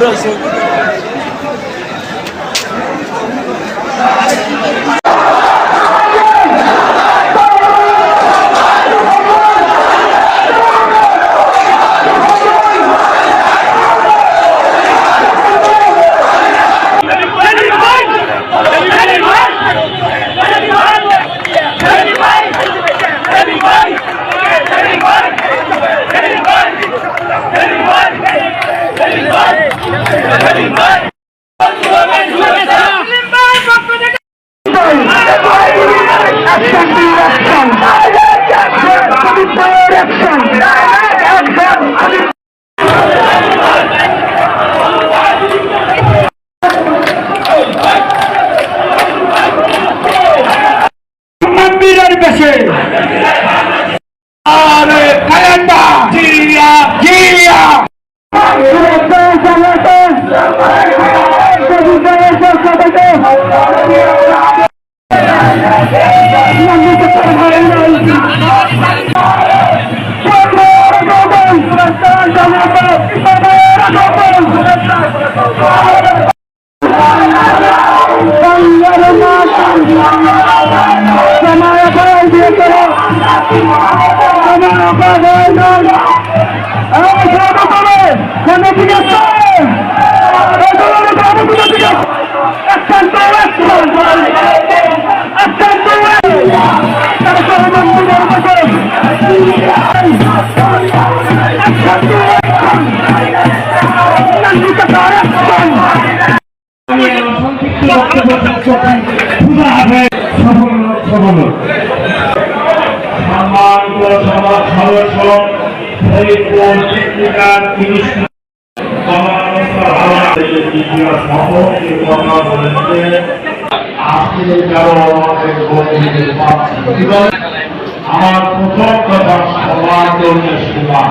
Brasil. সম্মানিত সমাজ আমার প্রথম কথা সবার জন্য সমান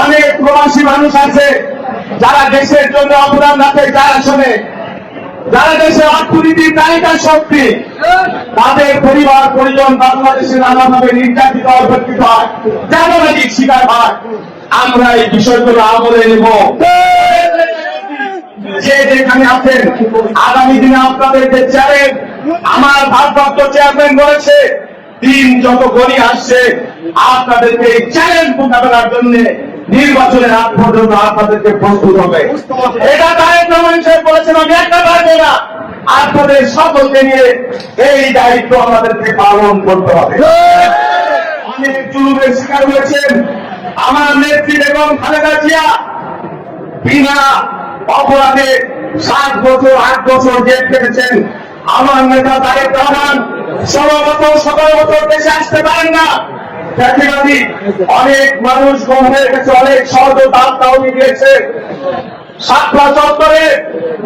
অনেক প্রবাসী মানুষ আছে যারা দেশের জন্য অবদান রাখে চার আসনে যারা দেশের অর্থনীতির তালিকা শক্তি, তাদের পরিবার, পরিজন বাংলাদেশে নানাভাবে নির্যাতিত অবর্তিত হয়। জানাবাজিক শিকার হয়। আমরা এই বিষয়গুলো আমলে নেব। যে যেখানে আছেন, আগামী দিনে আপনাদের যে চ্যালেঞ্জ আমার ভারপ্রাপ্ত চেয়ারম্যান বলেছে, দিন যত গড়ি আসছে, আপনাদেরকে এই চ্যালেঞ্জ মোকাবেলার জন্য নির্বাচনের আগ পর্যন্ত আপনাদেরকে প্রস্তুত হবে। এটা তারেক রহমান সাহেব বলেছেন, আমি একটা পারব না। আপনাদের সকলকে নিয়ে এই দায়িত্ব আমাদেরকে পালন করতে হবে। অনেক জুলুমের শিকার হয়েছেন। আমার নেত্রী এবং খালেদা জিয়া বিনা অপরাধে সাত বছর, আট বছর জেল কেটেছেন আমার নেতা তারেক রহমান বছর, সতেরো বছর দেশে আসতে পারেন না। চাকরিবাদী অনেক মানুষ হয়ে গেছে অনেক সহযোগিতা আত্মাহতি দিয়েছে সাতটা চত্বরে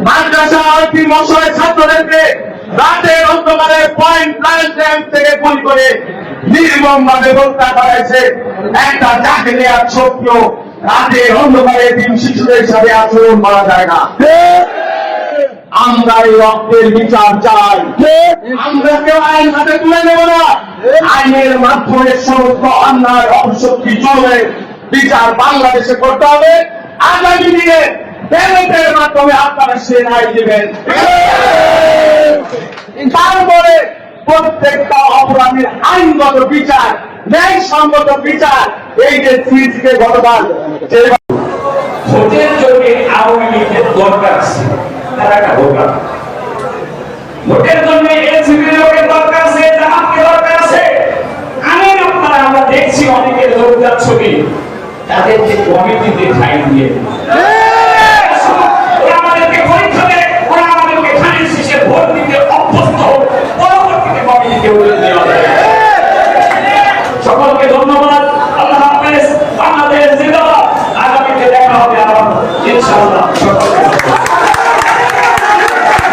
মাদ্রাসা আইটি মশায় ছাত্রদেরকে রাতের অন্ধকারে পয়েন্ট ব্ল্যাঙ্ক ক্যাম্প থেকে গুলি করে নির্মম ভাবে হত্যা করেছে। একটা চাকরি নেওয়ার সত্ত্বেও রাতের অন্ধকারে দিন শিশুদের সাথে আচরণ করা যায় না। আমরা এই রক্তের বিচার চাই। আমরা কেউ আইন হাতে তুলে নেব না। আইনের মাধ্যমে সমস্ত অন্যায় অপশক্তি চলবে। বিচার বাংলাদেশে করতে হবে। আগামী দিনে ব্যালটের মাধ্যমে আপনারা সে রায় দেবেন। তারপরে প্রত্যেকটা অপরাধীর আইনগত বিচার ন্যায় সঙ্গত বিচার এই যে সিরিজকে গতকাল ভোটের জন্য আওয়ামী লীগের দরকার আছে তারা একটা দরকার ভোটের জন্য এনসিপি লোকের দরকার আছে, জামাতকে দরকার আছে। আনেন আপনারা, আমরা দেখছি অনেকের লোক ছবি। তাদেরকে কমিটিতে ঠাই দিয়ে। আমাদেরকে পরীক্ষা দেয়, ওরা আমাদেরকে খানের শেষে ভোট দিতে অভ্যস্ত হোক। পরবর্তীতে কমিটিকে বলে দেওয়া সকলকে ধন্যবাদ। আল্লাহ হাফেজ হবে আবার ইনশাআল্লাহ।